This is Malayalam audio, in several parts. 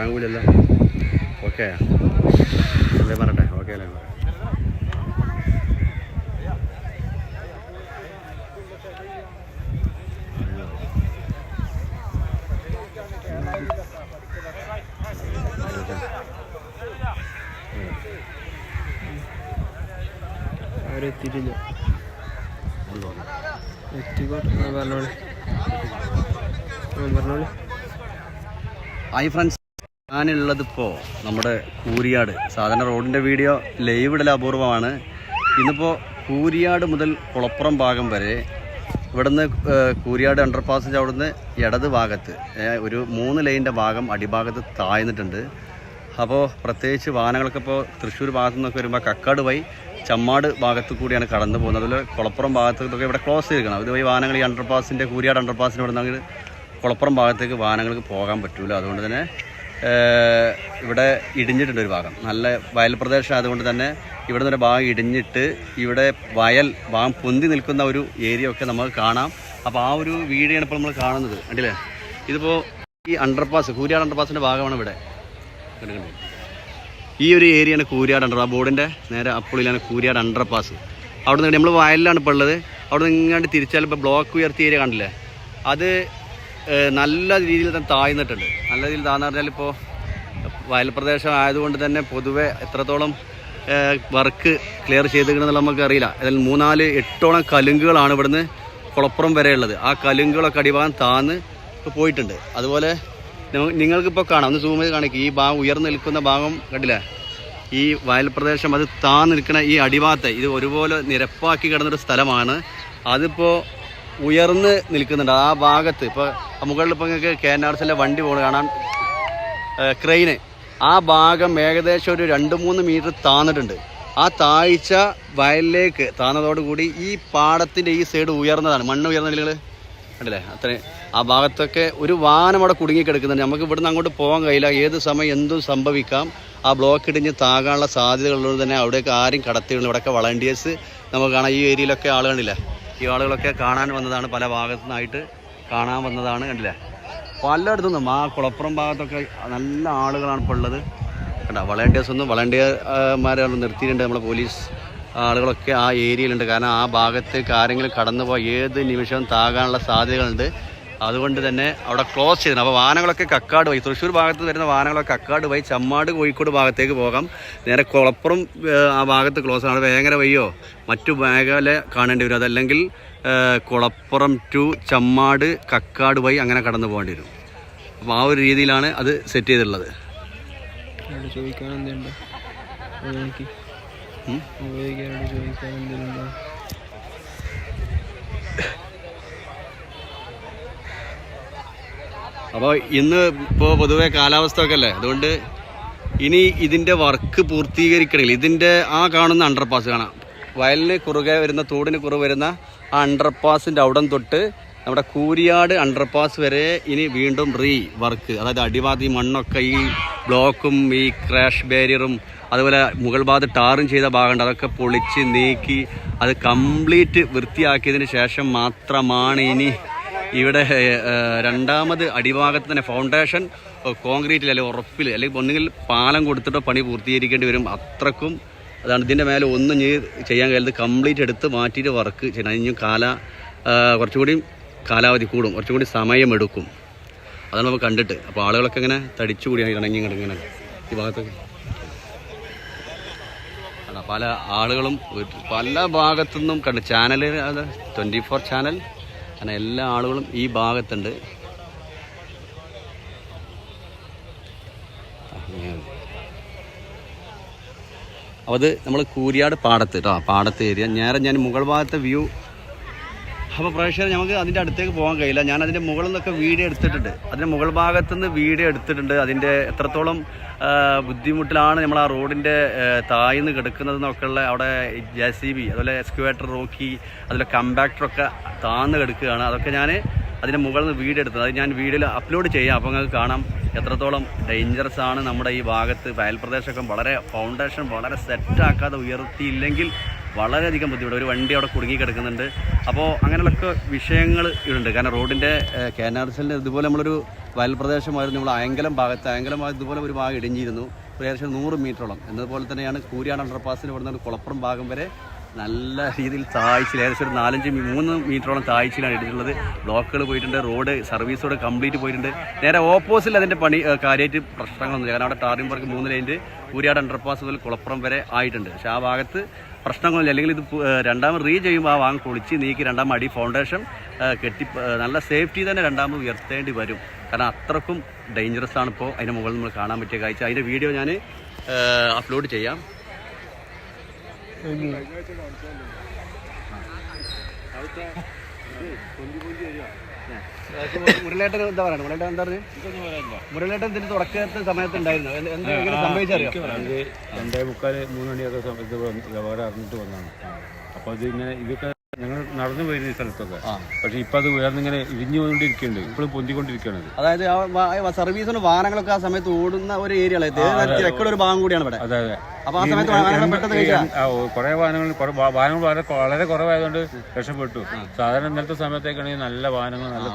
പോകാൻ കൂലല്ലോ ഓക്കെ. അല്ലേ പറട്ടെ ഓക്കെ അല്ലേ? അവരെത്തിയിട്ടില്ല. എത്തിക്കോട്ടെ ആ പറഞ്ഞോളി. ആ പറഞ്ഞോളി. ഹായ് ഫ്രണ്ട്സ് ഞാനുള്ളത് ഇപ്പോൾ നമ്മുടെ കൂരിയാട്. സാധാരണ റോഡിന്റെ വീഡിയോ ലൈവ് ഇടൽ അപൂർവമാണ്. ഇന്നിപ്പോൾ കൂരിയാട് മുതൽ കുളപ്പുറം ഭാഗം വരെ ഇവിടുന്ന് കൂരിയാട് അണ്ടർപാസിന്റെ അവിടുന്ന് ഇടത് ഭാഗത്ത് ഒരു മൂന്ന് ലൈനിന്റെ ഭാഗം അടിഭാഗത്ത് താഴ്ന്നിട്ടുണ്ട്. അപ്പോൾ പ്രത്യേകിച്ച് വാഹനങ്ങളൊക്കെ ഇപ്പോൾ തൃശ്ശൂർ ഭാഗത്തു നിന്നൊക്കെ വരുമ്പോൾ കക്കാട് വഴി ചമ്മാട് ഭാഗത്ത് കൂടിയാണ് കടന്നു പോകുന്നത്. അതുപോലെ കുളപ്പുറം ഭാഗത്തൊക്കെ ഇവിടെ ക്ലോസ് ചെയ്തിരിക്കണം. അതുവഴി വാഹനങ്ങൾ ഈ അണ്ടർപാസിന്റെ കൂരിയാട് അണ്ടർപാസിന്റെ ഇവിടെ നിന്ന് കുളപ്പുറം ഭാഗത്തേക്ക് വാഹനങ്ങൾക്ക് പോകാൻ പറ്റില്ല അതുകൊണ്ട് തന്നെ ഇവിടെ ഇടിഞ്ഞിട്ടുണ്ട് ഒരു ഭാഗം. നല്ല വയൽ പ്രദേശം ആയതുകൊണ്ട് തന്നെ ഇവിടെ നിന്ന് ഒരു ഭാഗം ഇടിഞ്ഞിട്ട് ഇവിടെ വയൽ ഭാഗം പൊന്തി നിൽക്കുന്ന ഒരു ഏരിയ ഒക്കെ നമുക്ക് കാണാം. അപ്പോൾ ആ ഒരു വീഡിയോ ആണ് ഇപ്പോൾ നമ്മൾ കാണുന്നത്. കണ്ടില്ലേ? ഇതിപ്പോൾ ഈ അണ്ടർപാസ് കൂരിയാട് അണ്ടർപാസിന്റെ ഭാഗമാണ് ഇവിടെ. ഈ ഒരു ഏരിയയാണ് കൂരിയാട് അണ്ടർ ആ ബോർഡിന്റെ നേരെ അപ്പുള്ളിലാണ് കൂരിയാട് അണ്ടർപാസ് അവിടെ നിന്ന് നമ്മൾ വയലിലാണ് ഇപ്പോൾ ഉള്ളത്. അവിടെ നിന്ന് ഇങ്ങോട്ട് തിരിച്ചാൽ ഇപ്പോൾ ബ്ലോക്ക് ഉയർത്തിയ ഏരിയ കണ്ടില്ലേ? അത് നല്ല രീതിയിൽ തന്നെ താഴ്ന്നിട്ടുണ്ട്. നല്ല രീതിയിൽ താഴ്ന്നു പറഞ്ഞാൽ ഇപ്പോൾ വയൽ പ്രദേശം ആയതുകൊണ്ട് തന്നെ പൊതുവെ എത്രത്തോളം വർക്ക് ക്ലിയർ ചെയ്തിരിക്കണമെന്നുള്ള നമുക്ക് അറിയില്ല. അതിൽ മൂന്നാൽ എട്ടോളം കലുങ്കുകളാണ് ഇവിടുന്ന് കുളപ്പുറം വരെ ഉള്ളത്. ആ കലുങ്കുകളൊക്കെ അടിഭാഗം താന്ന് പോയിട്ടുണ്ട്. അതുപോലെ നിങ്ങ- നിങ്ങൾക്കിപ്പോൾ കാണാം. ഒന്ന് സൂം ചെയ്ത് കാണിക്കും. ഈ ഭാഗം ഉയർന്നു നിൽക്കുന്ന ഭാഗം കണ്ടില്ലേ? ഈ വയൽ പ്രദേശം അത് താന്ന് നിൽക്കുന്ന ഈ അടിഭാഗത്തെ ഇത് ഒരുപോലെ നിരപ്പാക്കി കിടന്നൊരു സ്ഥലമാണ്. അതിപ്പോൾ ഉയർന്ന് നിൽക്കുന്നുണ്ട് ആ ഭാഗത്ത്. ഇപ്പോൾ മുകളിൽ ഇപ്പോൾ നിങ്ങൾക്ക് കെ എൻ ആർ സിയിലെ വണ്ടി പോകണം കാണാൻ ക്രെയിന്. ആ ഭാഗം ഏകദേശം ഒരു രണ്ട് മൂന്ന് മീറ്റർ താന്നിട്ടുണ്ട്. ആ താഴ്ച വയലിലേക്ക് താന്നതോടുകൂടി ഈ പാടത്തിന്റെ ഈ സൈഡ് ഉയർന്നതാണ്. മണ്ണ് ഉയർന്ന നിലകൾ കണ്ടില്ലേ? അത്രയും ആ ഭാഗത്തൊക്കെ ഒരു വാഹനം അവിടെ കുടുങ്ങിക്കിടക്കുന്നുണ്ട് നമുക്ക് ഇവിടുന്ന് അങ്ങോട്ട് പോകാൻ കഴിയില്ല. ഏത് സമയം എന്തും സംഭവിക്കാം. ആ ബ്ലോക്ക് ഇടിഞ്ഞ് താകാനുള്ള സാധ്യതകളുള്ളത് തന്നെ അവിടെയൊക്കെ ആരും കടത്തിയില്ല ഇവിടെയൊക്കെ വളണ്ടിയേഴ്സ് നമുക്ക് കാണാം. ഈ ഏരിയയിലൊക്കെ ആളുകളില്ല. ഈ ആളുകളൊക്കെ കാണാൻ വന്നതാണ്. പല ഭാഗത്തു നിന്നായിട്ട് കാണാൻ വന്നതാണ് കണ്ടില്ലേ? പലയിടത്തു നിന്നും ആ കുളപ്പുറം ഭാഗത്തൊക്കെ നല്ല ആളുകളാണ് ഇപ്പോൾ ഉള്ളത്. കണ്ട? വളണ്ടിയേഴ്സ് ഒന്നും വളണ്ടിയർമാരെ നിർത്തിയിട്ടുണ്ട്. നമ്മളെ പോലീസ് ആളുകളൊക്കെ ആ ഏരിയയിലുണ്ട് കാരണം ആ ഭാഗത്തേക്ക് ആരെങ്കിലും കടന്നു പോയി ഏത് നിമിഷവും താകാനുള്ള സാധ്യതകളുണ്ട്. അതുകൊണ്ട് തന്നെ അവിടെ ക്ലോസ് ചെയ്തിരുന്നു അപ്പോൾ വാഹനങ്ങളൊക്കെ കക്കാട് വഴി തൃശ്ശൂർ ഭാഗത്ത് വരുന്ന വാഹനങ്ങളൊക്കെ കക്കാട് വഴി ചമ്മാട് കോഴിക്കോട് ഭാഗത്തേക്ക് പോകാം. നേരെ കുളപ്പുറം ആ ഭാഗത്ത് ക്ലോസ് ആണ്. വേങ്ങര വഴിയോ മറ്റു മേഖല കാണേണ്ടി വരും. അതല്ലെങ്കിൽ കുളപ്പുറം ടു ചമ്മാട് കക്കാട് വഴി അങ്ങനെ കടന്നു പോകേണ്ടി വരും. അപ്പോൾ ആ ഒരു രീതിയിലാണ് അത് സെറ്റ് ചെയ്തിട്ടുള്ളത്. ചോദിക്കാൻ എന്തുണ്ടോ? എന്തെങ്കിലും അപ്പോൾ ഇന്ന് ഇപ്പോൾ പൊതുവെ കാലാവസ്ഥ ഒക്കെ അല്ലേ അതുകൊണ്ട് ഇനി ഇതിന്റെ വർക്ക് പൂർത്തീകരിക്കണമെങ്കിൽ ഇതിന്റെ ആ കാണുന്ന അണ്ടർപാസ് കാണാം. വയലിന് കുറുകെ വരുന്ന തോടിന് കുറുകെ വരുന്ന ആ അണ്ടർപാസിന്റെ അവിടം തൊട്ട് നമ്മുടെ കൂരിയാട് അണ്ടർപാസ് വരെ ഇനി വീണ്ടും റീ വർക്ക് അതായത് അടിവാദി മണ്ണൊക്കെ ഈ ബ്ലോക്കും ഈ ക്രാഷ് ബാരിയറും അതുപോലെ മുകൾ ഭാഗത്ത് ടാറും ചെയ്ത ഭാഗമുണ്ട്. അതൊക്കെ പൊളിച്ച് നീക്കി അത് കംപ്ലീറ്റ് വൃത്തിയാക്കിയതിന് ശേഷം മാത്രമാണ് ഇനി ഇവിടെ രണ്ടാമത് അടിഭാഗത്ത് തന്നെ ഫൗണ്ടേഷൻ കോൺക്രീറ്റിൽ അല്ലെങ്കിൽ ഉറപ്പിൽ അല്ലെങ്കിൽ ഒന്നുകിൽ പാലം കൊടുത്തിട്ട് പണി പൂർത്തീകരിക്കേണ്ടി വരും. അത്രക്കും അതാണ് ഇതിന്റെ മേലെ ഒന്നും ചെയ്യാൻ കഴിയുന്നത് കംപ്ലീറ്റ് എടുത്ത് മാറ്റിയിട്ട് വർക്ക് ചെയ്യണം. ഇനിയും കാല കുറച്ചുകൂടി കാലാവധി കൂടും. കുറച്ചുകൂടി സമയമെടുക്കും. അതാണ് നമ്മൾ കണ്ടിട്ട്. അപ്പോൾ ആളുകളൊക്കെ ഇങ്ങനെ തടിച്ചു കൂടിയാണ് ഇണങ്ങി ഇങ്ങനെ ഈ ഭാഗത്തൊക്കെ. പല ആളുകളും പല പല ഭാഗത്തുനിന്നും കണ്ട്. ചാനൽ അത് ട്വന്റി ഫോർ ചാനൽ അങ്ങനെ എല്ലാ ആളുകളും ഈ ഭാഗത്തുണ്ട്. അപ്പോൾ അത് നമ്മൾ കൂരിയാട് പാടത്ത് കേട്ടോ പാടത്ത് ഏരിയ. നേരെ ഞാൻ മുകൾ ഭാഗത്തെ വ്യൂ അപ്പോൾ പ്രേക്ഷകർ നമുക്ക് അതിന്റെ അടുത്തേക്ക് പോകാൻ കഴിയില്ല. ഞാൻ അതിന്റെ മുകളിൽ നിന്നൊക്കെ വീഡിയോ എടുത്തിട്ടുണ്ട്. അതിന്റെ മുകൾ ഭാഗത്തു നിന്ന് വീഡിയോ എടുത്തിട്ടുണ്ട്. അതിന്റെ എത്രത്തോളം ബുദ്ധിമുട്ടിലാണ് നമ്മൾ ആ റോഡിന്റെ താഴ്ന്ന് കിടക്കുന്നതെന്നൊക്കെയുള്ള അവിടെ ജെ സി ബി അതുപോലെ എക്സ്ക്യുവേറ്റർ റോക്കി അതുപോലെ കമ്പാക്ടറൊക്കെ താഴ്ന്ന് കിടക്കുകയാണ്. അതൊക്കെ ഞാൻ അതിന്റെ മുകളിൽ നിന്ന് വീഡിയോ എടുത്തത്. അത് ഞാൻ വീഡിയോയിൽ അപ്ലോഡ് ചെയ്യാം. അപ്പോൾ നിങ്ങൾക്ക് കാണാം എത്രത്തോളം ഡേഞ്ചറസ് ആണ് നമ്മുടെ ഈ ഭാഗത്ത്. വയൽ പ്രദേശമൊക്കെ വളരെ ഫൗണ്ടേഷൻ വളരെ സെറ്റാക്കാതെ ഉയർത്തിയില്ലെങ്കിൽ വളരെയധികം ബുദ്ധിമുട്ട്. ഒരു വണ്ടി അവിടെ കുടുങ്ങി കിടക്കുന്നുണ്ട്. അപ്പോൾ അങ്ങനെയുള്ളൊക്കെ വിഷയങ്ങൾ ഇതുണ്ട് കാരണം റോഡിന്റെ കെ എൻ ആർ എസിന്റെ ഇതുപോലെ നമ്മളൊരു വയൽ പ്രദേശമായിരുന്നു നമ്മൾ അയങ്കലം ഭാഗത്ത് അയങ്കലം ഭാഗത്ത് ഇതുപോലെ ഒരു ഭാഗം ഇടിഞ്ഞിരുന്നു. ഏകദേശം നൂറ് മീറ്ററോളം. എന്നതുപോലെ തന്നെയാണ് കൂരിയാട് അണ്ടർപാസിന് ഇവിടുന്ന് കുളപ്പുറം ഭാഗം വരെ നല്ല രീതിയിൽ താഴ്ചയിൽ ഏകദേശം ഒരു നാലഞ്ച് മൂന്ന് മീറ്ററോളം താഴ്ചയിലാണ് ഇട്ടിട്ടുള്ളത് ബ്ലോക്കുകൾ പോയിട്ടുണ്ട് റോഡ് സർവീസ് റോഡ് കംപ്ലീറ്റ് പോയിട്ടുണ്ട്. നേരെ ഓപ്പോസിറ്റിൽ അതിന്റെ പണി കാര്യമായിട്ട് പ്രശ്നങ്ങളൊന്നുമില്ല. കാരണം അവിടെ വർക്ക് മൂന്ന് ലൈന്റെ കൂരിയാട് അണ്ടർപാസ് മുതൽ കുളപ്പുറം വരെ ആയിട്ടുണ്ട്. പക്ഷേ ആ ഭാഗത്ത് പ്രശ്നങ്ങളൊന്നുമില്ല. അല്ലെങ്കിൽ ഇത് രണ്ടാമത് റീ ചെയ്യുമ്പോൾ ആ വാങ്ങ് പൊളിച്ച് നീക്കി രണ്ടാമത് അടി ഫൗണ്ടേഷൻ കെട്ടി നല്ല സേഫ്റ്റി തന്നെ രണ്ടാമത് ഉയർത്തേണ്ടി വരും. കാരണം അത്രക്കും ഡേഞ്ചറസ് ആണ് ഇപ്പോൾ അതിന്റെ മുകളിൽ നമ്മൾ കാണാൻ പറ്റിയ കാഴ്ച. അതിന്റെ വീഡിയോ ഞാൻ അപ്ലോഡ് ചെയ്യാം. മുരളേട്ടൻ എന്താ പറയുക മുരളേട്ടൻ എന്താ പറയുക മുരളേട്ടൻ ഇതിന് തുടക്കത്തെ സമയത്ത് ഉണ്ടായിരുന്നു. എന്ത് ഇങ്ങനെ സംഭവിച്ചറിയോ? രണ്ടേ മുക്കാൽ മൂന്ന് മണിയൊക്കെ സമയത്ത് അപകടം അറിഞ്ഞിട്ട് വന്നതാണ്. അപ്പോൾ അത് ഇങ്ങനെ ഇതൊക്കെ ഞങ്ങൾ നടന്നു പോയിരുന്ന ഈ സ്ഥലത്തൊക്കെ. പക്ഷെ ഇപ്പൊ അത് ഉയർന്നിങ്ങനെ ഇടിഞ്ഞു പോയിക്കൊണ്ടിരിക്കുന്നുണ്ട് ഇപ്പോഴും പൊന്തിക്കൊണ്ടിരിക്കുകയാണ് അതായത് സർവീസിന് വാഹനങ്ങളൊക്കെ ആ സമയത്ത് ഓടുന്ന ഒരു ഏരിയ തിരക്കുള്ള ഒരു ഭാഗം കൂടിയാണ് ഇവിടെ. അതെ അതെ. അപ്പൊ ആ സമയത്ത് വാഹനങ്ങൾ പെട്ടെന്ന് കുറേ വാഹനങ്ങൾ വാഹനങ്ങൾ വളരെ വളരെ കുറവായതുകൊണ്ട് രക്ഷപ്പെട്ടു. സാധാരണ ഇന്നലത്തെ സമയത്തേക്കാണെങ്കിൽ നല്ല വാഹനങ്ങൾ നല്ല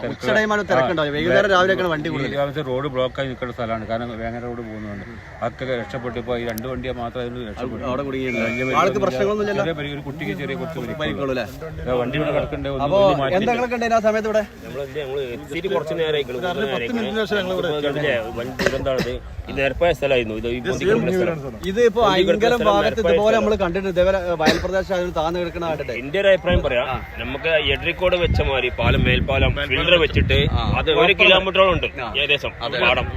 തിരക്കുണ്ടാവും വൈകുന്നേരം വണ്ടി കൂടുതൽ. റോഡ് ബ്ലോക്കായി നിൽക്കുന്ന സ്ഥലമാണ്. കാരണം വേങ്ങര റോഡ് പോകുന്നുണ്ട് അതൊക്കെ രക്ഷപ്പെട്ടു. ഇപ്പൊ ഈ രണ്ട് വണ്ടിയെ മാത്രം അതിന് രക്ഷപ്പെട്ടു. ചെറിയ ഒരു കുട്ടിക്ക് ചെറിയ കുറച്ച് പരിക്കുള്ളൂ. വണ്ടി ഇവിടെ കിടക്കണ്ടേ. അപ്പോ ആ സമയത്ത് ഇവിടെ. ഇത് ഇപ്പൊ അയങ്കലം ഭാഗത്ത് ഇതുപോലെ നമ്മൾ കണ്ടിട്ട് ഇതേപോലെ വയൽ പ്രദേശം അതിന് താന്ന് കിടക്കുന്ന കണ്ടിട്ട്. എന്റെ ഒരു അഭിപ്രായം പറയാം. നമുക്ക് എഡ്രിക്കോട് വെച്ച മാതിരി പാലം മേൽപ്പാലം ഫിൽറ്റർ വെച്ചിട്ട് അത് ഒരു കിലോമീറ്ററോളം ഉണ്ട് ഏകദേശം പാടം.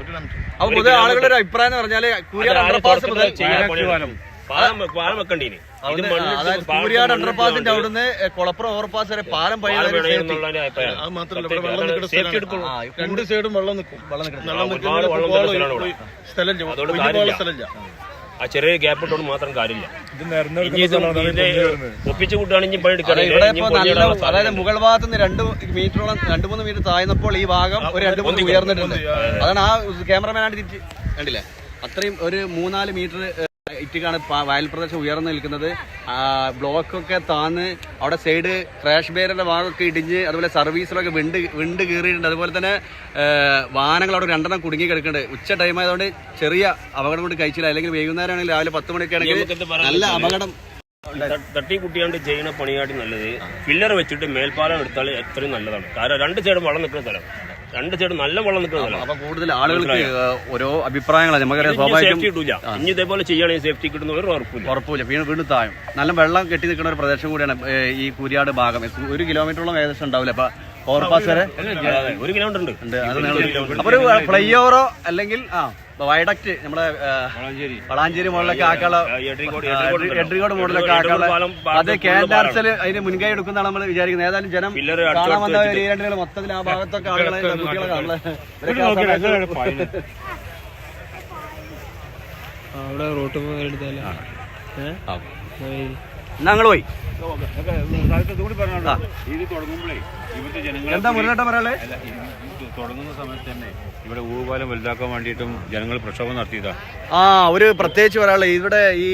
അപ്പൊ പൊതുവെ ആളുകളുടെ ഒരു അഭിപ്രായം എന്ന് പറഞ്ഞാൽ പാലം വെക്കണ്ടീന്. കൂരിയാട് അണ്ടർപാസിന്റെ അവിടുന്ന് കുളപ്പുറം ഓവർപാസ് വരെ പാലം വേണമെന്നുള്ള ഒരു അഭിപ്രായം. സേഫ്റ്റി രണ്ട് സൈഡും വെള്ളം നിൽക്കും. വെള്ളം നിൽക്കണം വെള്ളം ഒരുപാട് വെള്ളം നിൽക്കുന്ന സ്ഥലമാണ് ഇവിടെ. സ്ഥലമില്ല അതുകൊണ്ട് ഒഴിഞ്ഞു കാര്യമില്ല. സ്ഥലമില്ല ആ ചെറിയ ഗ്യാപ്പ് ഇട്ടോണ്ട് മാത്രം കാര്യമില്ല. ഇനി ഇത് ഇതിന്റെ ഒപ്പിച്ചു കൂട്ടുകയാണെങ്കിൽ പണി അതെ, ഇവിടെ എടുക്കണം ഇപ്പൊ നല്ല അതായത് മുകൾ ഭാഗത്ത് നിന്ന് രണ്ട് മീറ്ററോളം രണ്ട് മൂന്ന് മീറ്റർ താഴ്ന്നപ്പോൾ ഈ ഭാഗം ഒരു രണ്ട് മൂന്ന് ഉയർന്നിട്ടുണ്ട്. അതാണ് ആ ക്യാമറമാനായിട്ട് തിരിച്ച് കണ്ടില്ലേ? അത്രയും ഒരു മൂന്നാൽ മീറ്റർ ഇറ്റിക്കാണ് വയൽ പ്രദേശം ഉയർന്നു നിൽക്കുന്നത്. ബ്ലോക്കൊക്കെ താന്ന് അവിടെ സൈഡ് ക്രാഷ് ബേറിന്റെ ഭാഗമൊക്കെ ഇടിഞ്ഞ് അതുപോലെ സർവീസിലൊക്കെ വിണ്ട് വിണ്ട് കീറിയിട്ടുണ്ട്. അതുപോലെ തന്നെ വാഹനങ്ങൾ അവിടെ രണ്ടെണ്ണം കുടുങ്ങി കിടക്കുന്നുണ്ട്. ഉച്ച ടൈം ആയതുകൊണ്ട് ചെറിയ അപകടം കൊണ്ട് കഴിച്ചില്ല. അല്ലെങ്കിൽ വൈകുന്നേരം ആണെങ്കിൽ രാവിലെ പത്ത് മണിക്ക് ആണെങ്കിൽ നല്ല അപകടം. തട്ടി കുട്ടിയാണ്ട് ചെയ്യുന്ന പണിയാട്ടി നല്ലത്. പില്ലർ വെച്ചിട്ട് മേൽപ്പാലം എടുത്താൽ എത്രയും നല്ലതാണ്. കാരണം രണ്ട് സൈഡും വളം നിൽക്കുന്ന സ്ഥലം. രണ്ട് സൈഡ് നല്ല വെള്ളം നിൽക്കുന്ന സ്ഥലം അപ്പൊ കൂടുതൽ ആളുകൾക്ക് ഓരോ അഭിപ്രായങ്ങളാണ്. നമുക്കറിയാം സ്വാഭാവികം ഇനി ഇതേപോലെ ചെയ്യുകയാണെങ്കിൽ സേഫ്റ്റി കിട്ടുന്ന ഒരു ഉറപ്പില്ല ഉറപ്പില്ല വീണ് വീണ്ടും താഴും. നല്ല വെള്ളം കെട്ടി നിൽക്കുന്ന ഒരു പ്രദേശം കൂടിയാണ് ഈ കുരിയാട് ഭാഗം. ഒരു കിലോമീറ്ററോളം ഏകദേശം ഉണ്ടാവില്ല? അപ്പൊ ഓവർപാസ് വരെ? ഒരു കിലോമീറ്റർ ഉണ്ട്. അപ്പൊ ഒരു ഫ്ലൈ ഓവറോ അല്ലെങ്കിൽ ആ. വയഡക്റ്റ് നമ്മുടെ വളാഞ്ചേരി. മോഡലൊക്കെ ആക്കാനുള്ള എട്രിക്കോട് മോഡലൊക്കെ ആക്കാനുള്ള അത് കേന്ദ്രസൽ അതിന് മുൻകൈ എടുക്കുന്നതാണ് നമ്മൾ വിചാരിക്കുന്നത്. ഏതായാലും ജനം കാണാൻ വന്ന ഈ രണ്ടുകൾ മൊത്തത്തിൽ ആ ഭാഗത്തൊക്കെ ആളുകളെ കുട്ടികളെ സമയത്ത് അവിടെ റോട്ട് എടുത്താലേ. ഞങ്ങൾ പോയി. ഇതുകൂടി പറഞ്ഞോളൂ. ഇത് തുടങ്ങുമ്പോഴേ ഇവിടുത്തെ ജനങ്ങൾ എന്താ മുരളേട്ട പറയാളേ തുടങ്ങുന്ന സമയത്ത് തന്നെ ഇവിടെ ഊപാലം വലുതാക്കാൻ വേണ്ടിയിട്ടും ജനങ്ങൾ പ്രക്ഷോഭം നടത്തിയതാണ് ആ ഒരു പ്രത്യേകിച്ച് പറയാനുള്ളത് ഇവിടെ ഈ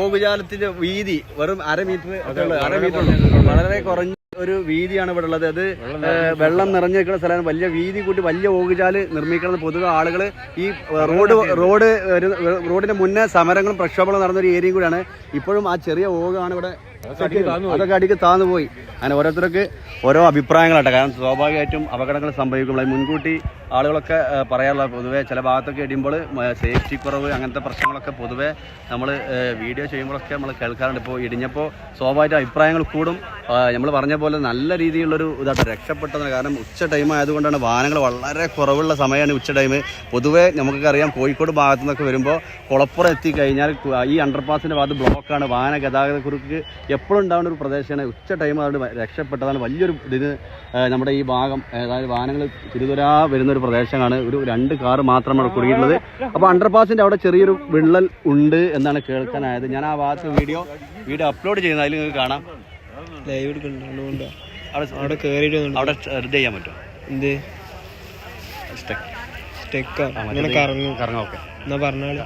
ഓകുജാലത്തിന്റെ വീതി വെറും അര മീറ്റർ ഒക്കെ അര മീറ്റർ വളരെ കുറഞ്ഞ ഒരു വീതിയാണ് ഇവിടെ ഉള്ളത്. അത് വെള്ളം നിറഞ്ഞു നിൽക്കുന്ന സ്ഥലമാണ്. വലിയ വീതി കൂട്ടി വലിയ ഓകുചാൽ നിർമ്മിക്കണം പൊതുവെ ആളുകൾ ഈ റോഡ് റോഡ് റോഡിന്റെ മുന്നേ സമരങ്ങളും പ്രക്ഷോഭങ്ങളും നടന്ന ഒരു ഏരിയയും കൂടിയാണ്. ഇപ്പോഴും ആ ചെറിയ ഓകാണ് ഇവിടെ അതൊക്കെ അടിക്ക് താന്നു പോയി. അങ്ങനെ ഓരോരുത്തർക്ക് ഓരോ അഭിപ്രായങ്ങളാട്ടെ. കാരണം സ്വാഭാവികമായിട്ടും അപകടങ്ങൾ സംഭവിക്കും അത് മുൻകൂട്ടി ആളുകളൊക്കെ പറയാറുള്ള പൊതുവെ ചില ഭാഗത്തൊക്കെ ഇടിയുമ്പോൾ സേഫ്റ്റി കുറവ് അങ്ങനത്തെ പ്രശ്നങ്ങളൊക്കെ പൊതുവെ നമ്മൾ വീഡിയോ ചെയ്യുമ്പോഴൊക്കെ നമ്മൾ കേൾക്കാറുണ്ട്. ഇപ്പോൾ ഇടിഞ്ഞപ്പോൾ സ്വാഭാവിക അഭിപ്രായങ്ങൾ കൂടും. നമ്മൾ പറഞ്ഞ പോലെ നല്ല രീതിയിലുള്ളൊരു ഇതായിട്ട് രക്ഷപ്പെട്ടത് കാരണം ഉച്ച ടൈം ആയതുകൊണ്ടാണ് വാഹനങ്ങൾ വളരെ കുറവുള്ള സമയമാണ് ഉച്ച ടൈം പൊതുവെ നമുക്കൊക്കെ അറിയാം കോഴിക്കോട് ഭാഗത്തു നിന്നൊക്കെ വരുമ്പോൾ കുളപ്പുറം എത്തിക്കഴിഞ്ഞാൽ ഈ അണ്ടർപാസിന്റെ ഭാഗത്ത് ബ്ലോക്കാണ് വാഹന ഗതാഗത കുറുക്ക് എപ്പോഴും ഉണ്ടാവുന്ന ഒരു പ്രദേശമാണ്. ഉച്ച ടൈം അതുകൊണ്ട് രക്ഷപ്പെട്ടതാണ്. വലിയൊരു ഇതിന് നമ്മുടെ ഈ ഭാഗം അതായത് വാഹനങ്ങൾ തിരുതുരാ വരുന്ന ഒരു പ്രദേശമാണ്. ഒരു രണ്ട് കാർ മാത്രമാണ് കുടുങ്ങിയിട്ടുള്ളത്. അപ്പോൾ അണ്ടർപാസിന്റെ അവിടെ ചെറിയൊരു വിള്ളൽ ഉണ്ട് എന്നാണ് കേൾക്കാനായത്. ഞാൻ ആ ഭാഗത്ത് വീഡിയോ വീഡിയോ അപ്ലോഡ് ചെയ്യുന്നത് അതിൽ നിങ്ങൾക്ക് കാണാം. ലൈവ് അവിടെ അവിടെ വന്നിട്ട് അവിടെ ഇത് ചെയ്യാൻ പറ്റും എന്ത്? കറങ്ങും. കറങ്ങാം ഓക്കെ. എന്നാ പറഞ്ഞാൽ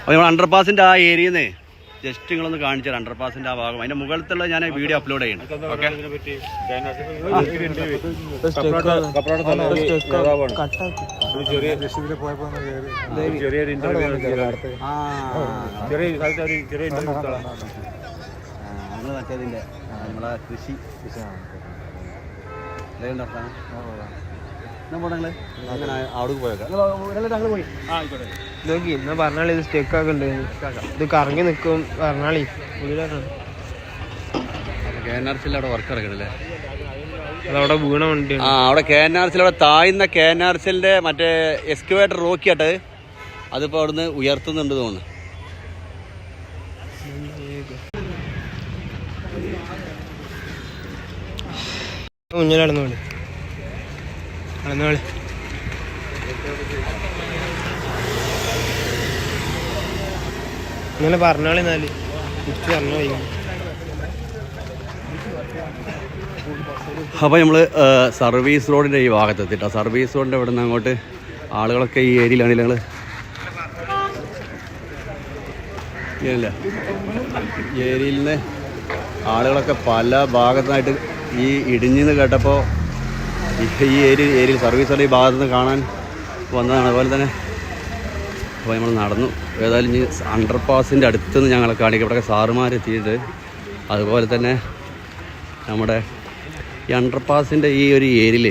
അപ്പോൾ നമ്മൾ അണ്ടർപാസിന്റെ ആ ഏരിയന്നേ ജസ്റ്റ് നിങ്ങളൊന്ന് കാണിച്ചത് അണ്ടർ പാസിന്റെ ആ ഭാഗം അതിന്റെ മുകളിലുള്ള ഞാൻ വീഡിയോ അപ്ലോഡ് ചെയ്യണം മറ്റേതിന്റെ നമ്മളെ കൃഷി അവിടേക്ക് പോയേക്കാം പോയി അങ്ങോട്ട് പോയി നോക്കി എന്നാ പറഞ്ഞാളി ഇത് സ്റ്റെക്ക് ഉണ്ട് ഇത് കറങ്ങി നിൽക്കും പറഞ്ഞാളി. കെ എൻ ആർ സിയിൽ അവിടെ വർക്ക് നടക്കണല്ലേ? അതവിടെ വീണ വണ്ടി ആ അവിടെ കെ എൻ ആർ സിയിൽ അവിടെ താഴ്ന്ന കെ എൻ ആർ സിലിന്റെ മറ്റേ എക്സ്കവേറ്റർ റോക്കിയാട്ട് അതിപ്പോ അവിടുന്ന് ഉയർത്തുന്നുണ്ട് തോന്നുന്നു. മുന്നിൽ നടന്നോളി. നടന്നോളി. ഇങ്ങനെ പറഞ്ഞോളി എന്നാൽ തിരിച്ച് പറഞ്ഞു പോയി. അപ്പോൾ നമ്മൾ സർവീസ് റോഡിന്റെ ഈ ഭാഗത്ത് എത്തിട്ടോ സർവീസ് റോഡിന്റെ ഇവിടെ നിന്ന് അങ്ങോട്ട് ആളുകളൊക്കെ ഈ ഏരിയയിലാണ് ഞങ്ങൾ ഇല്ല ഏരിയയിൽ നിന്ന് ആളുകളൊക്കെ പല ഭാഗത്തായിട്ട് ഈ ഇടിഞ്ഞെന്ന് കേട്ടപ്പോൾ ഈ ഏരിയ ഏരിയയിൽ സർവീസ് റോഡ് ഈ ഭാഗത്ത് നിന്ന് കാണാൻ വന്നതാണ്. അതുപോലെ തന്നെ അപ്പോൾ നമ്മൾ നടന്നു. ഏതായാലും ഈ അണ്ടർ പാസിന്റെ അടുത്തുനിന്ന് ഞങ്ങളെ കാണിക്കും. ഇവിടെ സാറുമാരെത്തിയിട്ട് അതുപോലെ തന്നെ നമ്മുടെ ഈ അണ്ടർ പാസിന്റെ ഈ ഒരു ഏരിയയിൽ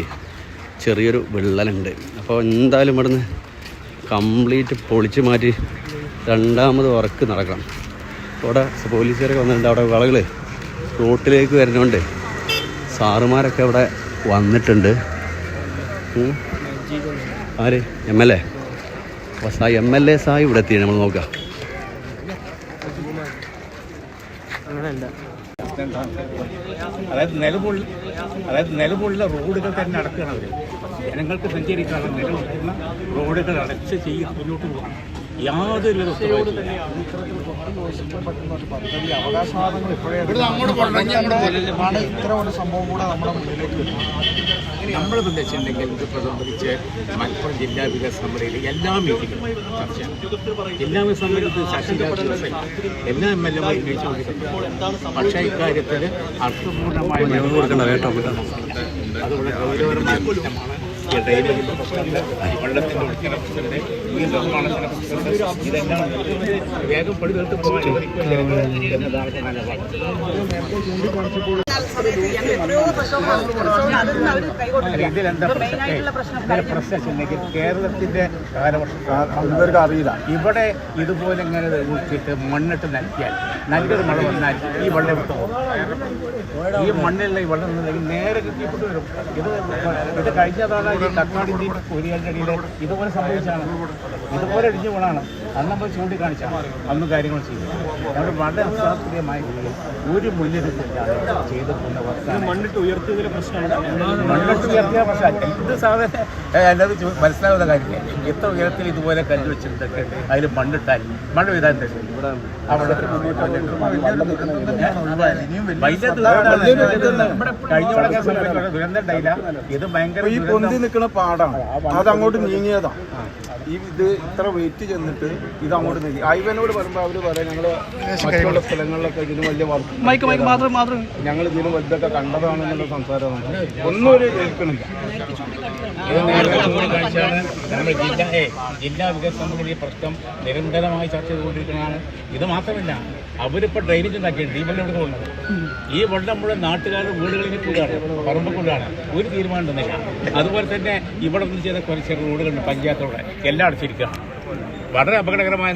ചെറിയൊരു വിള്ളലുണ്ട്. അപ്പോൾ എന്തായാലും ഇവിടുന്ന് കംപ്ലീറ്റ് പൊളിച്ച് മാറ്റി രണ്ടാമത് വർക്ക് നടക്കണം. അവിടെ പോലീസുകാരൊക്കെ വന്നിട്ടുണ്ട്. അവിടെ വിളകൾ റോട്ടിലേക്ക് വരുന്നതുകൊണ്ട് സാറുമാരൊക്കെ ഇവിടെ വന്നിട്ടുണ്ട്. ആര്? M L A? അപ്പോൾ സാ എം എൽ എ സായി ഇവിടെ എത്തി നമ്മൾ നോക്കാം. അതായത് നിലവിലുള്ള അതായത് നിലവിലുള്ള റോഡുകൾ തന്നെ അടക്കുകയാണ് അവർ ജനങ്ങൾക്ക് സഞ്ചരിക്കാനുള്ള നിലനിൽക്കുന്ന റോഡുകൾ അടച്ച് ചെയ്ത് മുന്നോട്ട് പോകണം. യാതൊരു നമ്മൾ വെച്ചിട്ടുണ്ടെങ്കിൽ ഇത് പ്രസംബന്ധിച്ച് മലപ്പുറം ജില്ലാ വികസന സമിതിയിൽ എല്ലാ മീറ്റിംഗും ചർച്ചയാണ് ജില്ലാ വികസന സമിതി ശശിരാജ് ദിവസം എല്ലാ എം എൽ ഉന്നയിച്ചുകൊണ്ടിരിക്കുന്നത് പക്ഷേ ഇക്കാര്യത്തിൽ അർത്ഥപൂർണമായ അതുപോലെ ഗൗരവമായ പ്രശ്നമാണ് ഈ പ്രശ്നമുണ്ട് പ്രശ്നമുണ്ട് പ്രശ്നമുണ്ട് ഇതെല്ലാം വേഗം പോകാൻ എന്നതാണ് കേരളത്തിന്റെ കാലവർഷം ഇവർക്ക് അറിയില്ല. ഇവിടെ ഇതുപോലെ ഇങ്ങനെ ഊറ്റിയിട്ട് മണ്ണിട്ട് നൽകിയാൽ നല്ലൊരു മഴ വന്നാൽ ഈ വെള്ളം വിട്ടു പോകും ഈ മണ്ണിലുള്ള ഈ വെള്ളം നേരെ കിട്ടിയിട്ട് വരും. ഇത് ഇത് കഴിഞ്ഞ തവണ ഈ തക്കാടിന്റെ കൊരിയാന്റെ ഇതുപോലെ സംഭവിച്ചാണ് ഇതുപോലെ ഇടിഞ്ഞു വീണാണ് അന്ന് നമ്മൾ ചൂണ്ടിക്കാണിച്ചാണ് അന്ന് കാര്യങ്ങൾ ചെയ്തു നമ്മൾ വളരെ അശാസ്ത്രീയമായ രീതിയിൽ ഒരു മുന്നൊരുക്കില്ലാതെ ചെയ്തു പോകുന്ന വർക്കാണ് മണ്ണിട്ട് ഉയർത്തിയതിലെ പ്രശ്നമാണ് മണ്ണിട്ട് ഉയർത്തിയ പ്രശ്നം ഇത് സാധനം അല്ലാതെ മനസ്സിലാവുന്ന കാര്യമില്ല എത്ര ഉയരത്തിൽ ഇതുപോലെ കല്ല് വെച്ചിട്ടൊക്കെ അതിൽ മണ്ണിട്ടാൽ മഴ പെയ്താൽ എന്താ? അവിടെ വലിയ ദുരന്തമാണ്. കഴിഞ്ഞ വടക്കേ സമയത്ത് ദുരന്തം ഉണ്ടായില്ല ഇത് ഭയങ്കര ഈ പൊന്തി നിൽക്കുന്ന പാടാണ് അത് അങ്ങോട്ട് നീങ്ങിയതാ ഈ ഇത് ഇത്ര വെയിറ്റ് ചെന്നിട്ട് ഇത് അങ്ങോട്ട് നീക്കി. ഐവനോട് പറയുമ്പോൾ അവർ പറയാം ഞങ്ങൾ മറ്റുള്ള സ്ഥലങ്ങളിലൊക്കെ ഇതിന് വലിയ വർക്ക് മാത്രം മാത്രം. ഞങ്ങൾ ഇതിന് വലുതൊക്കെ കണ്ടതാണെന്നുള്ള സംസാരമാണ് ഒന്നും ഒരു കേൾക്കണില്ല നമ്മൾ ജില്ലാ ജില്ലാ വികസന സമിതി പ്രശ്നം നിരന്തരമായി ചർച്ച ചെയ്തുകൊണ്ടിരിക്കുന്നതാണ്. ഇത് മാത്രമല്ല അവരിപ്പോൾ ഡ്രെയിനേജ് ഉണ്ടാക്കി വെള്ളം ഇവിടെ കൊണ്ടത് ഈ വെള്ളം മുഴുവൻ നാട്ടുകാരുടെ വീടുകളിൽ കൂടാണ് പറമ്പ് കൊണ്ടാണ് ഒരു തീരുമാനം തന്നില്ല അതുപോലെ തന്നെ ഇവിടെ നിന്ന് ചെയ്ത കുറച്ച് റോഡുകളുണ്ട് പഞ്ചായത്തോടെ. എല്ലാം അടച്ചിരിക്കുകയാണ്. വളരെ അപകടകരമായ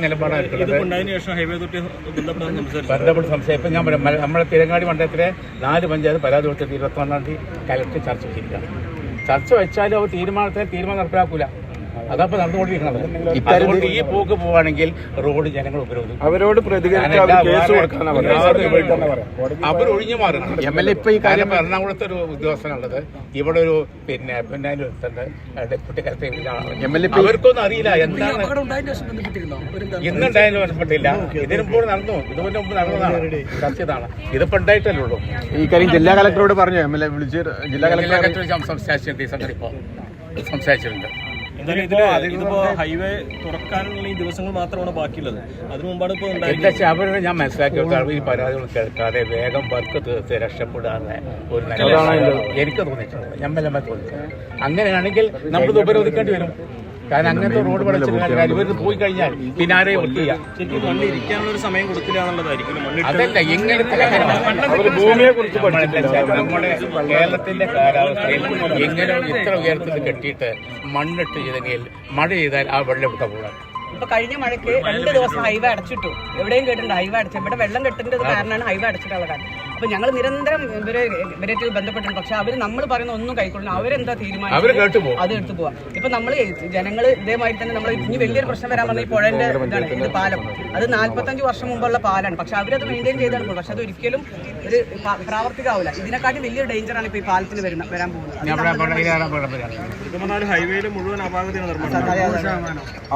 ബന്ധപ്പെട്ട് സംശയം ഇപ്പം ഞാൻ പറയാം. നമ്മുടെ തിരങ്ങാടി മണ്ഡലത്തിലെ നാല് പഞ്ചായത്ത് പരാതി കൊടുത്തത് ഇരുപത്തൊന്നാം തീയതി കലക്ടർ ചർച്ച വെച്ചിരിക്കുകയാണ്. ചർച്ച വെച്ചാലും അവർ തീരുമാനത്തിന് തീരുമാനം നടപ്പിലാക്കൂല. അതപ്പോൾ നടന്നുകൊണ്ടിരിക്കുന്നത് അതുകൊണ്ട് ഈ പോക്ക് പോവാണെങ്കിൽ റോഡ് ജനങ്ങൾ ഉപരോധിക്കും. അവരോട് അവർ ഒഴിഞ്ഞു മാറണം. ഇപ്പൊ ഈ കാര്യം എറണാകുളത്ത് ഒരു ഉദ്യോഗസ്ഥനുള്ളത് ഇവിടെ ഒരു പിന്നെ പിന്നെ ഡെപ്യൂട്ടി കലക്ടർ അവർക്കൊന്നും അറിയില്ല എന്താണ് ഇന്നുണ്ടായാലും ബന്ധപ്പെട്ടില്ല. ഇതിനു മുമ്പ് നടന്നു. ഇതിന് മുമ്പ് നടന്നതാണ്. സത്യതാണ് ഇതിപ്പോ ഉണ്ടായിട്ടല്ലേ ഉള്ളൂ. ഈ കാര്യം ജില്ലാ കലക്ടറോട് പറഞ്ഞു? എം എൽ എ വിളിച്ച് ജില്ലാ കളക്ടർ സംസാരിച്ചിട്ടുണ്ട് ഈ ഇപ്പോൾ സംസാരിച്ചിട്ടുണ്ട്. എന്തായാലും ഇതിൽ ഇതിപ്പോ ഹൈവേ തുറക്കാനുള്ള ഈ ദിവസങ്ങൾ മാത്രമാണ് ബാക്കിയുള്ളത്. അതിനു മുമ്പാണ് ഇപ്പൊ ഉണ്ടായിരുന്നത് ഞാൻ മനസ്സിലാക്കി ഈ പരാതികൾ കേൾക്കാതെ വേഗം വർക്ക് തീർത്ത് രക്ഷപ്പെടാതെ ഒരു എനിക്ക് തോന്നിയിട്ടുണ്ട്. ഞാൻ മെല്ലെ തോന്നിയിട്ടുണ്ട് അങ്ങനെയാണെങ്കിൽ നമ്മളിത് ഉപരോധിക്കേണ്ടി വരും. കാരണം അങ്ങനത്തെ റോഡ് പഠിച്ചിട്ട് ഇവർ പോയി കഴിഞ്ഞാൽ പിന്നെ ആരെയും വർക്ക് ചെയ്യാം ഇരിക്കാനുള്ള ഒരു സമയം കൊടുക്കില്ല എന്നുള്ളതായിരിക്കും അതല്ല എങ്ങനത്തെ ഭൂമിയെ കുറിച്ച് നമ്മുടെ കേരളത്തിന്റെ കാലാവസ്ഥയിൽ എങ്ങനെ ഇത്ര ഉയരത്തിൽ കെട്ടിയിട്ട് മണ്ണിട്ട് ചെയ്തെങ്കിൽ മഴ ചെയ്താൽ ആ വെള്ളം ഇവിടെ പോകാം ഇപ്പൊ കഴിഞ്ഞ മഴയ്ക്ക് രണ്ട് ദിവസം ഹൈവേ അടച്ചിട്ടു. എവിടെയും കേട്ടിട്ടുണ്ട്. ഹൈവേ അടച്ചു. ഇവിടെ വെള്ളം കെട്ടുന്നത് കാരണമാണ് ഹൈവേ അടച്ചിട്ടുള്ള കാരണം. അപ്പൊ ഞങ്ങൾ നിരന്തരം ഇവരെ ഇവരായിട്ട് ബന്ധപ്പെട്ടിട്ടുണ്ട്. പക്ഷെ അവർ നമ്മൾ പറയുന്ന ഒന്നും കൈക്കൊള്ളണം അവരെന്താ തീരുമാനിച്ചു തീരുമാനം അത് എടുത്തു പോവാം. ഇപ്പൊ നമ്മൾ ജനങ്ങൾ ഇതേമാതിരി തന്നെ നമ്മൾ ഇനി വലിയൊരു പ്രശ്നം വരാൻ പറഞ്ഞ ഈ പുഴന്റെ ഇതാണ് ഇത് പാലം. അത് നാല്പത്തഞ്ച് വർഷം മുമ്പുള്ള പാലാണ്. പക്ഷെ അവരത് മെയിന്റെയിൻ ചെയ്താണ് പക്ഷെ അത് ഒരിക്കലും ഒരു പ്രാവർത്തികമാവില്ല ഇതിനെക്കാട്ടി വലിയൊരു ഡേഞ്ചറാണ് ഇപ്പൊ ഈ പാലത്തിന് വരുന്ന വരാൻ പോകുന്നത്.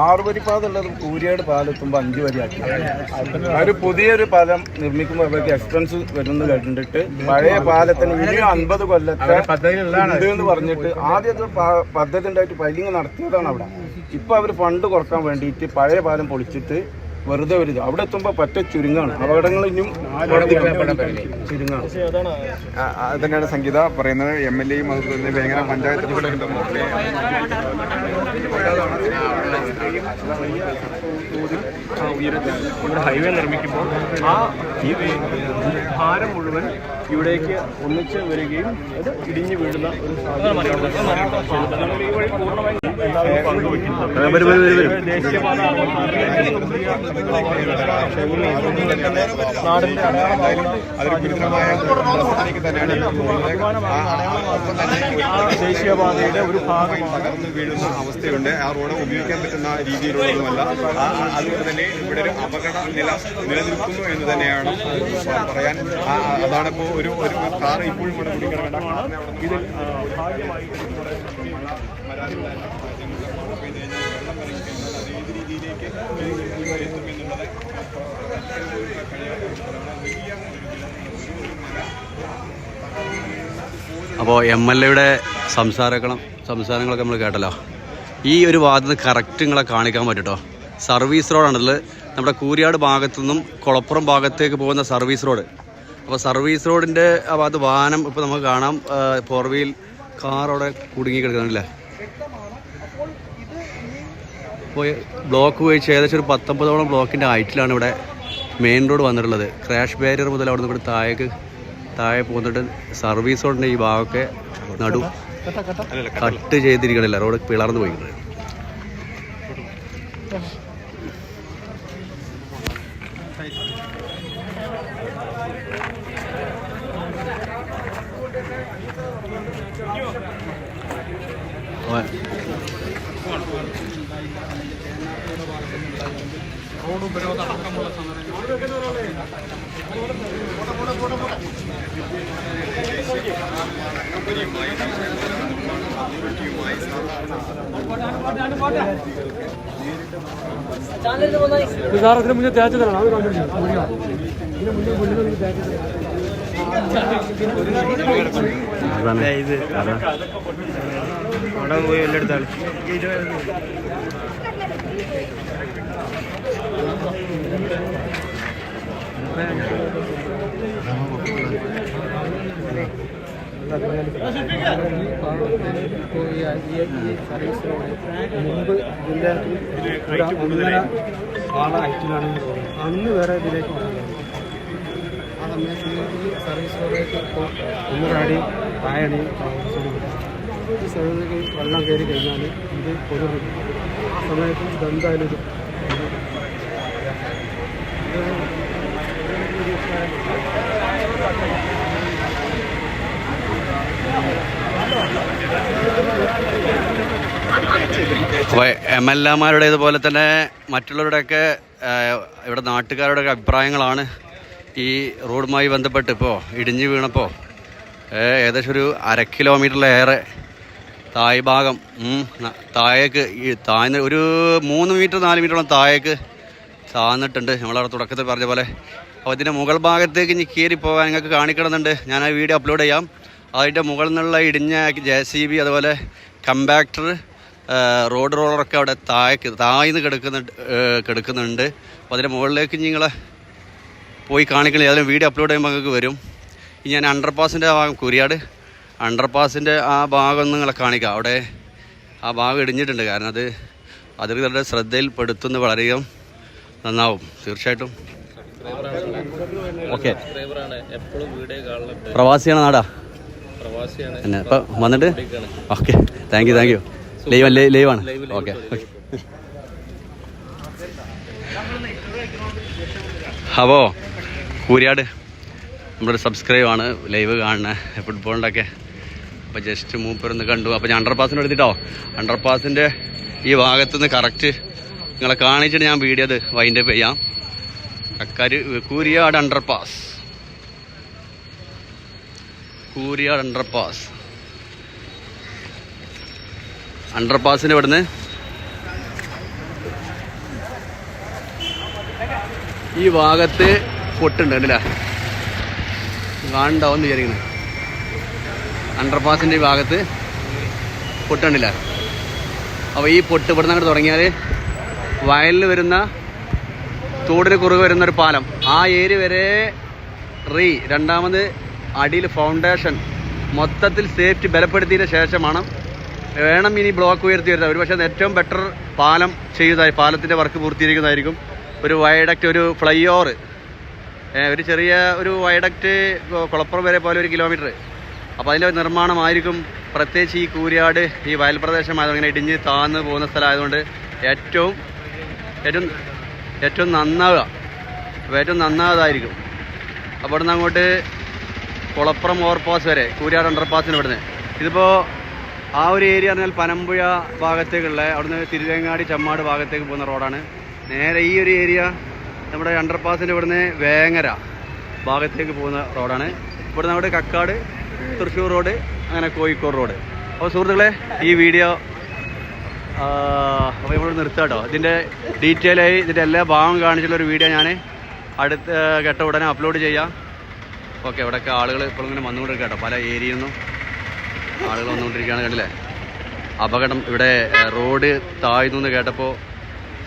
ആറ് വരി പാത ഉള്ളത് കൂരിയാട് പാലെത്തുമ്പോൾ അഞ്ച് വരിയാക്കി. ഒരു പുതിയൊരു പാലം നിർമ്മിക്കുമ്പോൾ അവർക്ക് എക്സ്പെൻസ് വരുന്നത് കണ്ടിട്ട് പഴയ പാലത്തിന് ഇനിയും അൻപത് കൊല്ലത്തെ പദ്ധതി എന്ന് പറഞ്ഞിട്ട് ആദ്യത്തെ പദ്ധതി ഉണ്ടായിട്ട് പൈലിങ് നടത്തിയതാണ് അവിടെ. ഇപ്പൊ അവർ ഫണ്ട് കുറയ്ക്കാൻ വേണ്ടിയിട്ട് പഴയ പാലം പൊളിച്ചിട്ട് വെറുതെ ഒരു ഇത്. അവിടെ എത്തുമ്പോൾ പറ്റ ചുരുങ്ങാണ്. അപകടങ്ങൾ ഇനിയും ചുരുങ്ങാണ്. അത് തന്നെയാണ് സംഗീത പറയുന്നത്. എം എൽ എയും അതുപോലെ തന്നെ ഭയങ്കര പഞ്ചായത്ത് പ്രസിഡന്റും ഒക്കെ. ആ. ഉയരത്തിൽ ഇവിടെ ഹൈവേ നിർമ്മിക്കുമ്പോൾ ആ ഈ ഭാരം മുഴുവൻ ഇവിടേക്ക് ഒന്നിച്ച് വരികയും അത് ഇടിഞ്ഞു വീഴുന്ന ഒരു ഈ വഴി ദേശീയപാതയുടെ ഒരു ഭാഗം തകർന്നു വീഴുന്ന അവസ്ഥയുണ്ട് ആ റോഡ് ഉപയോഗിക്കാൻ പറ്റുന്ന രീതിയിലുള്ളതുമല്ല അതുകൊണ്ട് തന്നെ ഇവിടെ ഒരു അപകട നില നിലനിൽക്കുന്നു എന്ന് തന്നെയാണ് പറയാൻ അതാണ് ഇപ്പോൾ ഒരു ഒരു കാർ ഇപ്പോഴും ഇവിടെ കുടിക്കണം ഇതിൽ ഭാഗ്യമായി അപ്പോൾ എം എൽ എയുടെ സംസാരങ്ങളും സംസാരങ്ങളൊക്കെ നമ്മൾ കേട്ടല്ലോ. ഈ ഒരു വാദത്തിന് കറക്റ്റ് നിങ്ങളെ കാണിക്കാൻ പറ്റുട്ടോ? സർവീസ് റോഡാണിത്. നമ്മുടെ കൂരിയാട് ഭാഗത്തു നിന്നും കുളപ്പുറം ഭാഗത്തേക്ക് പോകുന്ന സർവീസ് റോഡ്. അപ്പോൾ സർവീസ് റോഡിന്റെ ആ ഭാഗത്ത് വാഹനം ഇപ്പോൾ നമുക്ക് കാണാം. ഫോർ വീൽ കാർ അവിടെ കുടുങ്ങി കിടക്കുന്നില്ലേ അപ്പോൾ ബ്ലോക്ക് ഉപയോഗിച്ച് ഏകദേശം ഒരു പത്തൊമ്പതോളം ബ്ലോക്കിന്റെ ഹൈറ്റിലാണ് ഇവിടെ മെയിൻ റോഡ് വന്നിട്ടുള്ളത്. ക്രാഷ് ബാരിയർ മുതൽ അവിടെ നിന്ന് ഇവിടെ താഴേക്ക് താഴെ പോകുന്നിട്ട് സർവീസ് റോഡിന്റെ ഈ ഭാഗമൊക്കെ നടു കട്ട് ചെയ്തിരിക്കണില്ല. റോഡ് പിളർന്നു പോയിട്ടുണ്ട്. റോഡ് ഉപരോധം അടക്കമുള്ള സമരങ്ങൾ അതാണ്. അതാണ്. അവിടെ പോയി എല്ലായിടത്താണ് മുമ്പ് ഇതിന്റെ ഒന്നര ആളെ ഹൈറ്റിലാണ് അന്ന് വേറെ ഇതിലേക്ക് ആ സമയത്ത് ഈ സർവീസ് റോഡിലേക്ക് ഇപ്പോൾ ഒന്നര അടി താഴടി ഈ സൈഡിലേക്ക് വെള്ളം കയറി കഴിഞ്ഞാൽ ഇത് പൊതുവെ ആ സമയത്ത് ഇതെന്തായാലും എം എൽ എമാരുടേതുപോലെ തന്നെ മറ്റുള്ളവരുടെയൊക്കെ ഇവിടെ നാട്ടുകാരുടെയൊക്കെ അഭിപ്രായങ്ങളാണ് ഈ റോഡുമായി ബന്ധപ്പെട്ട് ഇപ്പോൾ ഇടിഞ്ഞു വീണപ്പോൾ ഏകദേശം ഒരു അര കിലോമീറ്ററിലേറെ തായ് ഭാഗം തായേക്ക് ഈ താഴ്ന്ന ഒരു മൂന്ന് മീറ്റർ നാല് മീറ്ററോളം താഴേക്ക് താന്നിട്ടുണ്ട് നമ്മളവിടെ തുടക്കത്തിൽ പറഞ്ഞ പോലെ അപ്പോൾ ഇതിന്റെ മുകൾ ഭാഗത്തേക്ക് ഇനി കയറി പോകാൻ നിങ്ങൾക്ക് കാണിക്കണമെന്നുണ്ട്. ഞാൻ ആ വീഡിയോ അപ്ലോഡ് ചെയ്യാം. അതിന്റെ മുകളിൽ നിന്നുള്ള ഇടിഞ്ഞ ജെ സി ബി അതുപോലെ കമ്പാക്ടർ റോഡ് റോളറൊക്കെ അവിടെ താഴേക്ക് താഴ്ന്ന് കിടക്കുന്ന കിടക്കുന്നുണ്ട്. അപ്പോൾ അതിന്റെ മുകളിലേക്ക് നിങ്ങളെ പോയി കാണിക്കണം. അതിൽ വീഡിയോ അപ്ലോഡ് ചെയ്യുമ്പോൾ നിങ്ങൾക്ക് വരും. ഇനി ഞാൻ അണ്ടർപാസിന്റെ ഭാഗം കുരിയാട്. അണ്ടർപാസിന്റെ ആ ഭാഗം ഒന്ന് നിങ്ങളെ കാണിക്കാം. അവിടെ ആ ഭാഗം ഇടിഞ്ഞിട്ടുണ്ട്. കാരണം അത് അധികൃതരുടെ ശ്രദ്ധയിൽപ്പെടുത്തുന്നത് വളരെയധികം നന്നാവും. തീർച്ചയായിട്ടും. ഓക്കെ. പ്രവാസിയാണ് നാടാ. പ്രവാസിയാണ്. ഇപ്പം വന്നിട്ട്? Okay. Thank you thank you. Live live ആണ്. ഓക്കെ അപ്പോൾ കൂരിയാട് നമ്മുടെ സബ്സ്ക്രൈബ് ആണ് ലൈവ് കാണുന്നത് ഫുട്ബോളിന്റെ ഒക്കെ. അപ്പോൾ ജസ്റ്റ് മൂപ്പരൊന്ന് കണ്ടു. അപ്പോൾ ഞാൻ അണ്ടർപാസിന് എടുത്തിട്ടോ? അണ്ടർപാസിന്റെ ഈ ഭാഗത്തുനിന്ന് കറക്റ്റ് നിങ്ങളെ കാണിച്ചിട്ട് ഞാൻ വീഡിയോ അത് വൈൻഡ് അപ്പ് ചെയ്യാം. അക്കാര് Kooriyad under pass Kooriyad underpass അണ്ടർപാസിന്റെ ഇവിടുന്ന്. ഈ ഭാഗത്ത് പൊട്ടുണ്ട് അല്ലേ കാണണ്ടാവും വിചാരിക്കുന്നത് അണ്ടർപാസിന്റെ ഈ ഭാഗത്ത് പൊട്ടുണ്ടില്ല അപ്പോൾ ഈ പൊട്ട് ഇവിടുന്ന് അങ്ങോട്ട് തുടങ്ങിയാൽ വയലിൽ വരുന്ന തോടിന് കുറുകെ വരുന്ന ഒരു പാലം. ആ ഏരിയ വരെ റീ രണ്ടാമത് അടിയിൽ ഫൗണ്ടേഷൻ മൊത്തത്തിൽ സേഫ്റ്റി ബലപ്പെടുത്തിയതിന് ശേഷമാണ് വേണം ഇനി ബ്ലോക്ക് ഉയർത്തി വരുന്നത് ഒരു പക്ഷേ ഏറ്റവും ബെറ്റർ പാലം ചെയ്തതായി പാലത്തിന്റെ വർക്ക് പൂർത്തീകരിക്കുന്നതായിരിക്കും. ഒരു വയഡക്റ്റ് ഒരു ഫ്ലൈ ഓവർ ഒരു ചെറിയ ഒരു വയഡക്റ്റ് കുളപ്പുറം വരെ പോലെ ഒരു കിലോമീറ്റർ അപ്പോൾ അതിന്റെ നിർമ്മാണമായിരിക്കും. പ്രത്യേകിച്ച് ഈ കൂരിയാട് ഈ വയൽ പ്രദേശമായത് ഇങ്ങനെ ഇടിഞ്ഞ് താന്ന് പോകുന്ന സ്ഥലമായതുകൊണ്ട് ഏറ്റവും ഏറ്റവും ഏറ്റവും നന്നാവുക. ഏറ്റവും നന്നാവതായിരിക്കും അപ്പോൾ ഇവിടുന്ന് അങ്ങോട്ട് കുളപ്പുറം ഓവർപാസ് വരെ കൂരിയാട് അണ്ടർപാസിന് ഇവിടുന്ന്. ഇതിപ്പോൾ ആ ഒരു ഏരിയ പറഞ്ഞാൽ പനമ്പുഴ ഭാഗത്തേക്കുള്ള അവിടുന്ന് തിരുവേങ്ങാടി ചമ്മാട് ഭാഗത്തേക്ക് പോകുന്ന റോഡാണ്. നേരെ ഈ ഒരു ഏരിയ നമ്മുടെ അണ്ടർപാസിന്റെ ഇവിടുന്ന് വേങ്ങര ഭാഗത്തേക്ക് പോകുന്ന റോഡാണ്. ഇവിടുന്ന് അവിടെ കക്കാട് തൃശ്ശൂർ റോഡ് അങ്ങനെ കോഴിക്കോട് റോഡ്. അപ്പോൾ സുഹൃത്തുക്കളെ ഈ വീഡിയോ അപ്പോൾ നമ്മൾ നിർത്താം കേട്ടോ. ഇതിന്റെ ഡീറ്റെയിൽ ആയി ഇതിന്റെ എല്ലാ ഭാഗം കാണിച്ചുള്ള ഒരു വീഡിയോ ഞാൻ അടുത്ത കേട്ട ഉടനെ അപ്ലോഡ് ചെയ്യാം. ഓക്കെ ഇവിടെയൊക്കെ ആളുകൾ ഇപ്പോൾ ഇങ്ങനെ വന്നുകൊണ്ടിരിക്കുക കേട്ടോ. പല ഏരിയയിൽ നിന്നും. ആളുകൾ വന്നുകൊണ്ടിരിക്കുകയാണ് കണ്ടില്ലേ? അപകടം ഇവിടെ റോഡ് താഴ്ന്നു എന്ന് കേട്ടപ്പോൾ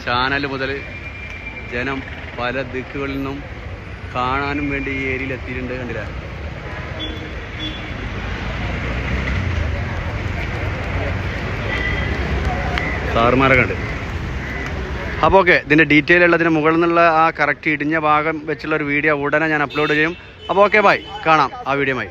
ചാനൽ മുതൽ ജനം പല ദിക്കുകളിൽ നിന്നും കാണാനും വേണ്ടി ഈ ഏരിയയിൽ എത്തിയിട്ടുണ്ട് കണ്ടില്ല? സാറുമാരെ കണ്ട്. അപ്പോൾ ഓക്കെ ഇതിന്റെ ഡീറ്റെയിൽ ഉള്ളതിന് മുകളിൽ നിന്നുള്ള ആ കറക്റ്റ് ഇടിഞ്ഞ ഭാഗം വെച്ചുള്ള ഒരു വീഡിയോ ഉടനെ ഞാൻ അപ്ലോഡ് ചെയ്യും. അപ്പോൾ ഓക്കെ ബൈ. കാണാം ആ വീഡിയോമായി